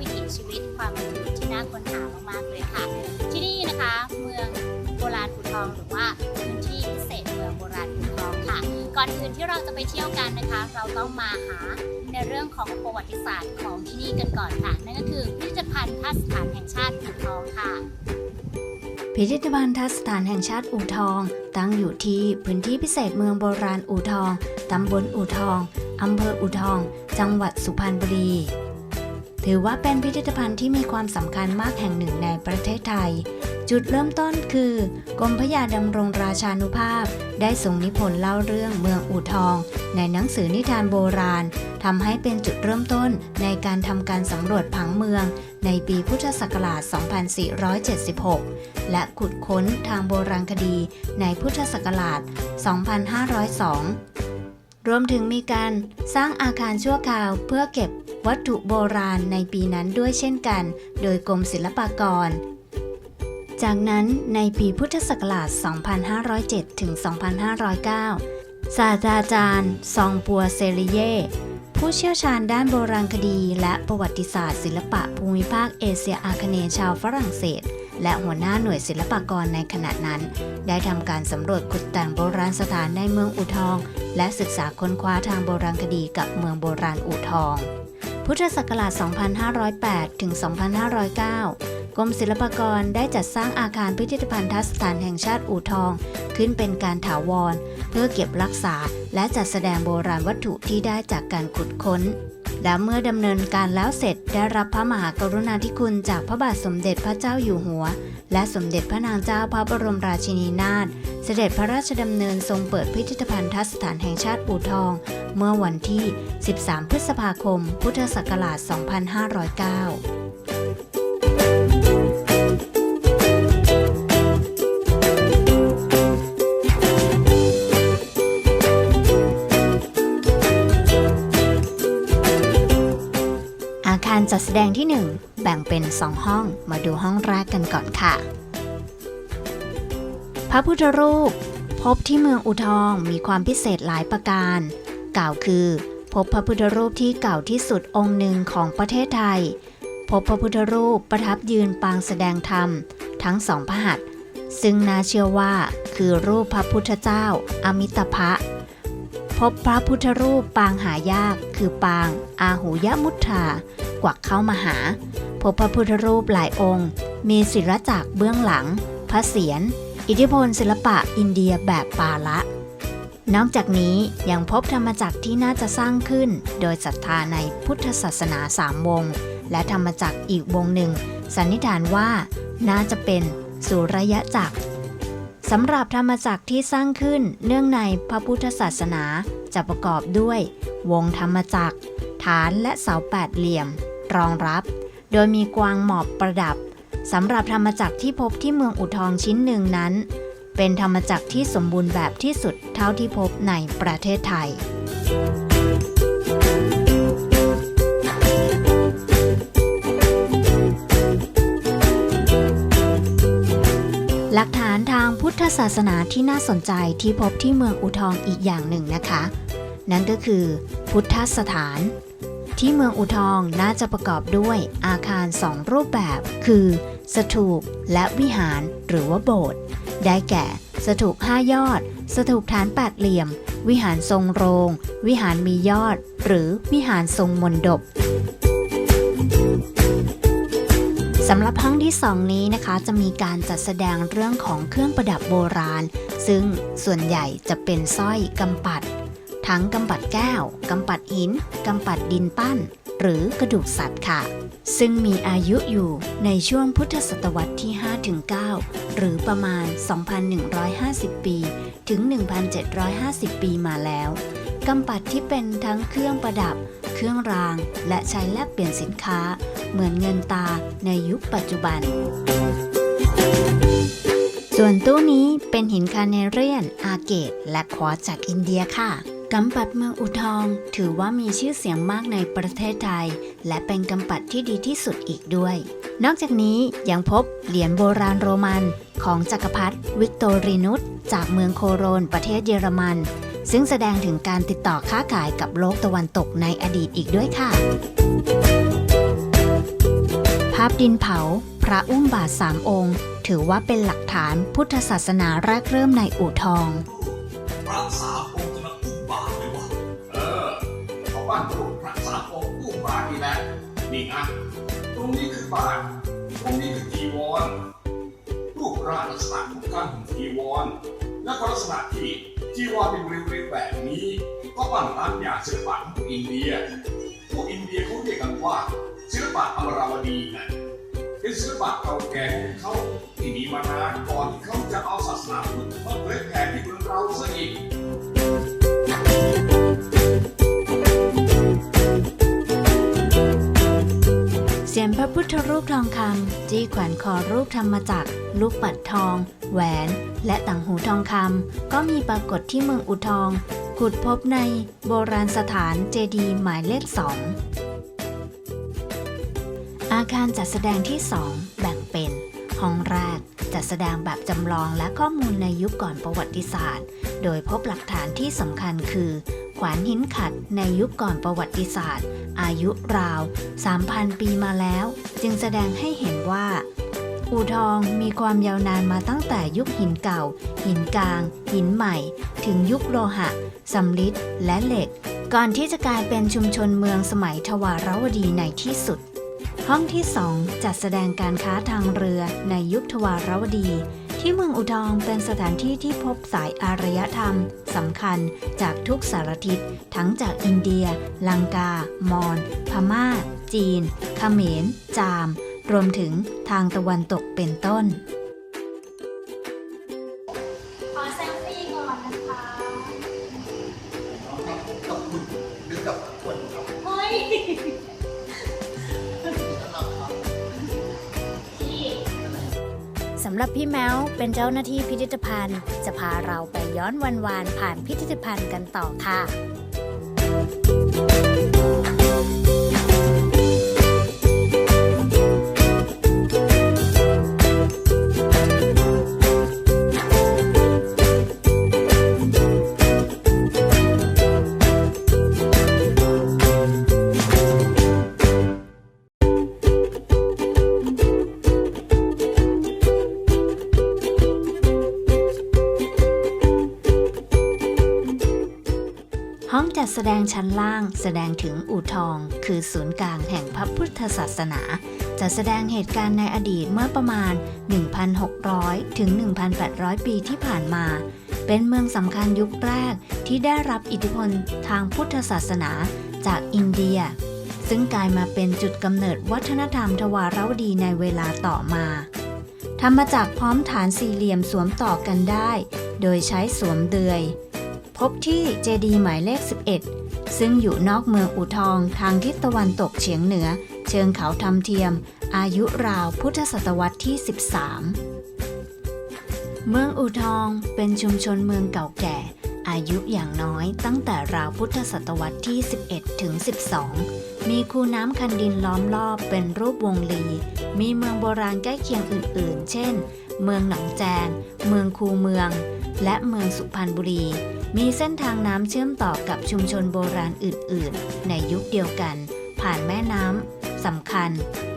วิถีชีวิตความเป็นอยู่ที่น่าค้นหามากๆเลยค่ะ ที่นี่นะคะเมืองโบราณอู่ทองหรือว่าพื้นที่พิเศษเมืองโบราณอู่ทองค่ะ ก่อนอื่นที่เราจะไปเที่ยวกันนะคะ เราต้องมาหาในเรื่องของประวัติศาสตร์ของที่นี่กันก่อนค่ะ นั่นก็คือพิพิธภัณฑ์ทัศนแห่งชาติอู่ทองค่ะพิพิธภัณฑ์ทัศนแห่งชาติอู่ทอง ตั้งอยู่ที่พื้นที่พิเศษเมืองโบราณอู่ทองตำบลอู่ทองอำเภออู่ทอง จังหวัดสุพรรณบุรี ถือว่าเป็นพิพิธภัณฑ์ที่มีความสำคัญมากแห่งหนึ่งในประเทศไทย จุดเริ่มต้นคือกรมพระยาดำรงราชานุภาพ ได้ทรงนิพนธ์เล่าเรื่องเมืองอู่ทอง ในหนังสือนิทานโบราณทำให้เป็นจุดเริ่มต้นในการทำการสำรวจผังเมือง ในปีพุทธศักราช 2476 และขุดค้นทางโบราณคดีในพุทธศักราช 2502 รวมถึงมีการสร้างอาคารชั่วคราวเพื่อเก็บวัตถุโบราณในปีนั้นด้วยเช่นกัน โดยกรมศิลปากร จากนั้นในปีพุทธศักราช 2507 ถึง 2509 ศาสตราจารย์ ซองปัวเซริเย ผู้เชี่ยวชาญด้านโบราณคดี และประวัติศาสตร์ศิลปะภูมิภาคเอเชียอาคเนย์ชาวฝรั่งเศส และหัวหน้าหน่วยศิลปากรในขณะนั้น ได้ทำการสำรวจขุดแต่งโบราณสถานในเมืองอู่ทอง และศึกษาค้นคว้าทางโบราณคดีกับเมืองโบราณอู่ทอง พุทธศักราช 2508 ถึง 2509 กรมศิลปากรได้จัดสร้างอาคารพิพิธภัณฑสถานแห่งชาติอู่ทอง ขึ้นเป็นการถาวร เพื่อเก็บรักษา และจัดแสดงโบราณวัตถุที่ได้จากการขุดค้น และเมื่อดำเนินการแล้วเสร็จได้รับพระมหากรุณาธิคุณจากพระบาทสมเด็จพระเจ้าอยู่หัว และสมเด็จพระนางเจ้าพระบรมราชินีนาถเสด็จพระราชดำเนินทรงเปิดพิพิธภัณฑสถานแห่งชาติอู่ทอง เมื่อวันที่ 13 พฤษภาคม พุทธศักราช 2509 จัดแสดงที่ 1 แบ่งเป็น 2 ห้องมาดูห้องแรกกันก่อนค่ะ พระพุทธรูป พบที่เมืองอุทองมีความพิเศษหลายประการ กล่าวคือ พบพระพุทธรูปที่เก่าที่สุดองค์หนึ่งของประเทศไทย พบพระพุทธรูปประทับยืนปางแสดงธรรม ทั้งสองพระหัตถ์ซึ่งน่าเชื่อว่าคือรูปพระพุทธเจ้า อมิตภะพบพระพุทธรูปปางหายากคือปางอาหูยมุทธา กวักเข้ามาหา พบพระพุทธรูปหลายองค์ มีศิลจักรเบื้องหลัง พระเศียร อิทธิพลศิลปะอินเดียแบบปาละ นอกจากนี้ยังพบธรรมจักรที่น่าจะสร้างขึ้น โดยศรัทธาในพุทธศาสนาสามวง และธรรมจักรอีกวงหนึ่ง สันนิษฐานว่าน่าจะเป็นสุรยจักรสำหรับธรรมจักรที่สร้างขึ้นเนื่องในพระพุทธศาสนาจะประกอบด้วย วงธรรมจักร ฐานและเสาแปดเหลี่ยม รองรับ โดยมีกวางหมอบประดับสำหรับธรรมจักรที่พบที่เมืองอุทองชิ้นหนึ่งนั้น เป็นธรรมจักรที่สมบูรณ์แบบที่สุดเท่าที่พบในประเทศไทยหลักฐานทางพุทธศาสนาที่น่าสนใจที่พบที่เมืองอุทองอีกอย่างหนึ่งนะคะ นั่นก็คือ พุทธสถาน ที่เมืองอุทองน่าจะประกอบด้วยอาคารสองรูปแบบ คือ สถูปและวิหารหรือว่าโบสถ์ได้แก่ สถูปห้ายอด สถูปฐานแปดเหลี่ยม วิหารทรงโรง วิหารมียอด หรือวิหารทรงมนดบสำหรับห้องที่2นี้นะคะ จะมีการจัดแสดงเรื่องของเครื่องประดับโบราณ ซึ่งส่วนใหญ่จะเป็นสร้อยกำปัด ทั้งกำปัดแก้ว กำปัดหิน กำปัดดินปั้น หรือกระดูกสัตว์ค่ะ ซึ่งมีอายุอยู่ในช่วงพุทธศตวรรษที่ 5-9 หรือประมาณ 2,150 ปี ถึง 1,750 ปีมาแล้วกำปัดที่เป็นทั้งเครื่องประดับ เครื่องราง และใช้แลกเปลี่ยนสินค้า เหมือนเงินตาในยุคปัจจุบัน ส่วนตู้นี้เป็นหินคาเนเรียน อาเกต และควอจากอินเดียค่ะ กำปัดเมืองอุทองถือว่ามีชื่อเสียงมากในประเทศไทย และเป็นกำปัดที่ดีที่สุดอีกด้วย นอกจากนี้ยังพบเหรียญโบราณโรมันของจักรพรรดิวิกตอรีนุสจากเมืองโคโรนประเทศเยอรมัน ซึ่งแสดงถึงการติดต่อค้าขายกับโลกตะวันตกในอดีตอีกด้วยค่ะ ภาพดินเผา พระอุ้มบาทสามองค์ ถือว่าเป็นหลักฐานพุทธศาสนาแรกเริ่มในอู่ทอง นี่นะตรงนี้คือบาทตรงนี้คือจีวร รูปร่างลักษณะของการห่มจีวร และก็ลักษณะที่จีวรเป็นเรียวๆแบบนี้ ก็ปั้นตามอย่างศิลปะของอินเดีย พวกอินเดียเขาเรียกกันว่าศิลปะอมราวดีนะเป็นศิลปะเก่าแก่ของเขาที่มีมานานก่อนที่เขาจะเอาศาสนาพุทธมาเผยแผ่ที่เมืองเราซะอีก เสียนพระพุทธรูปทองคำจี้แขวนคอรูปทำมจากร ลูกปัดทอง แหวน และต่างหูทองคำก็มีปรากฏที่เมืองอุทอง ขุดพบในโบราณสถานเจดีหมายเลขสองอาคารจัดแสดงที่ 2 แบ่งเป็นห้องแรกจัดแสดงแบบจำลองและข้อมูลในยุคก่อนประวัติศาสตร์ โดยพบหลักฐานที่สำคัญคือ ขวานหินขัดในยุคก่อนประวัติศาสตร์ อายุราว 3,000 ปีมาแล้ว จึงแสดงให้เห็นว่า อู่ทองมีความยาวนานมาตั้งแต่ยุคหินเก่า หินกลาง หินใหม่ ถึงยุคโลหะสำริดและเหล็ก ก่อนที่จะกลายเป็นชุมชนเมืองสมัยทวารวดีในที่สุด ห้องที่ 2 จัดแสดงการค้าทางเรือในยุคทวารวดี ที่เมืองอุดองเป็นสถานที่ที่พบสายอารยธรรมสำคัญจากทุกสารทิศทั้งจากอินเดีย ลังกา มอญพม่า จีนเขมร จาม รวมถึงทางตะวันตกเป็นต้นับพี่แมวเป็นเจ้าหน้าที่พิพิธภัณฑ์ จะพาเราไปย้อนวันวานผ่านพิพิธภัณฑ์กันต่อค่ะ จัดแสดงชั้นล่าง แสดงถึงอู่ทอง คือศูนย์กลางแห่งพระพุทธศาสนา จะแสดงเหตุการณ์ในอดีตเมื่อประมาณ 1,600 ถึง 1,800 ปีที่ผ่านมา เป็นเมืองสำคัญยุคแรกที่ได้รับอิทธิพลทางพุทธศาสนาจากอินเดีย ซึ่งกลายมาเป็นจุดกำเนิดวัฒนธรรมทวารวดีในเวลาต่อมาทำมาจากพร้อมฐานสี่เหลี่ยมสวมต่อกันได้ โดยใช้สวมเดือย พบที่เจดีหมายเลข 11 ซึ่งอยู่นอกเมืองอู่ทองทางทิศตะวันตกเฉียงเหนือ เชิงเขาทำเทียม อายุราวพุทธศตวรรษที่ 13 เมืองอู่ทองเป็นชุมชนเมืองเก่าแก่ อายุอย่างน้อยตั้งแต่ราวพุทธศตวรรษที่ 11 ถึง 12 มีคูน้ำคันดินล้อมรอบเป็นรูปวงลี มีเมืองโบราณใกล้เคียงอื่น ๆ เช่น เมืองหนองแจง เมืองคูเมือง และเมืองสุพรรณบุรี มีเส้นทางน้ำเชื่อมต่อกับชุมชนโบราณอื่น ๆ ในยุคเดียวกัน ผ่านแม่น้ำสำคัญ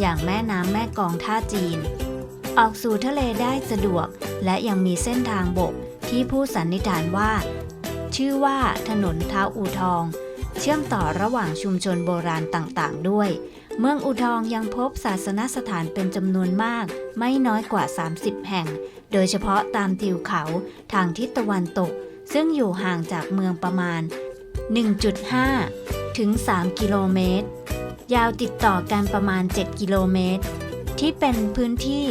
อย่างแม่น้ำแม่กองท่าจีน ออกสู่ทะเลได้สะดวก และยังมีเส้นทางบกที่ผู้สันนิษฐานว่า ชื่อว่าถนนท้าอู่ทอง เชื่อมต่อระหว่างชุมชนโบราณต่าง ๆ ด้วย เมืองอู่ทองยังพบศาสนสถานเป็นจำนวนมาก ไม่น้อยกว่า 30 แห่ง โดยเฉพาะตามทิวเขาทางทิศตะวันตก ซึ่งอยู่ห่างจากเมืองประมาณ 1.5 ถึง 3 กิโลเมตร ยาวติดต่อกันประมาณ 7 กิโลเมตร ที่เป็นพื้นที่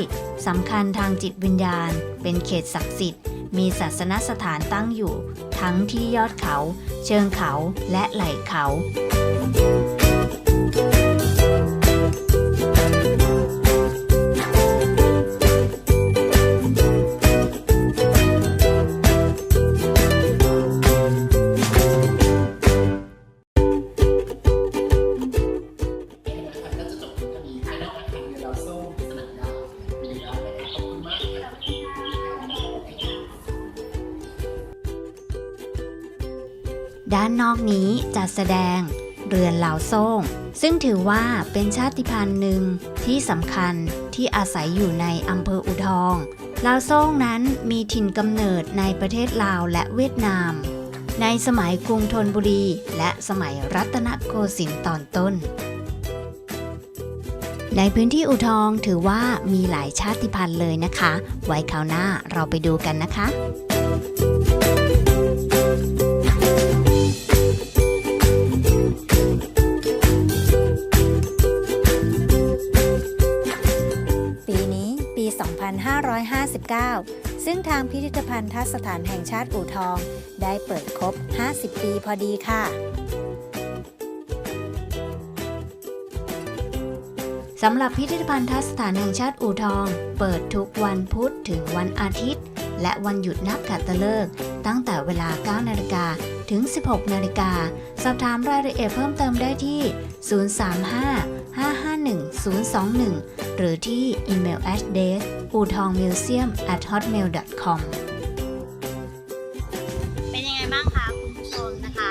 สำคัญทางจิตวิญญาณ เป็นเขตศักดิ์สิทธิ์ มีศาสนสถานตั้งอยู่ ทั้งที่ยอดเขา เชิงเขาและไหล่เขาอา นี้จัดแสดง เรือนเหล่าโซ่ง ซึ่งถือว่าเป็นชาติพันธุ์หนึ่งที่สำคัญที่อาศัยอยู่ในอำเภออุทองลาวโซ่งนั้นมีถิ่นกำเนิดในประเทศลาวและเวียดนาม ในสมัยกรุงธนบุรี และสมัยรัตนโกสินทร์ตอนต้น ในพื้นที่อุทองถือว่ามีหลายชาติพันธุ์เลยนะคะ ไว้คราวหน้าเราไปดูกันนะคะ 2559ซึ่งทางพิพิธภัณฑ์ทัศถานแห่งชาติอู่ทอง ได้เปิดครบ 50 ปีพอดีค่ะสำหรับพิพิธภัณฑ์ทัศถานแห่งชาติอู่ทอง เปิดทุกวันพุธถึงวันอาทิตย์ และวันหยุดนักขัตฤกษ์ตั้งแต่เวลา 9 นาฬิกาถึง 16 นาฬิกา สอบถามรายละเอียดเพิ่มเติมได้ที่ 035 551 021 หรือที่อีเมล address อูทอง museum at hotmail com เป็นยังไงบ้างคะคุณผู้ชมนะคะ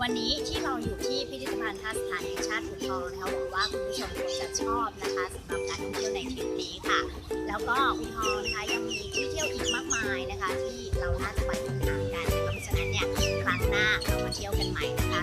วันนี้ที่เราอยู่ที่พิพิธภัณฑ์ทัศถานแห่งชาติอูทองนะคะหวังว่าคุณผู้ชมคงจะชอบนะคะสำหรับการท่องเที่ยวในทริปนี้ค่ะ แล้วก็อูทองนะคะยังมีที่เที่ยวอีกมากมายนะคะ ที่เราน่าจะไปค้นหากันเพราะฉะนั้นเนี่ยครั้งหน้าเรามาเที่ยวกันใหม่นะคะ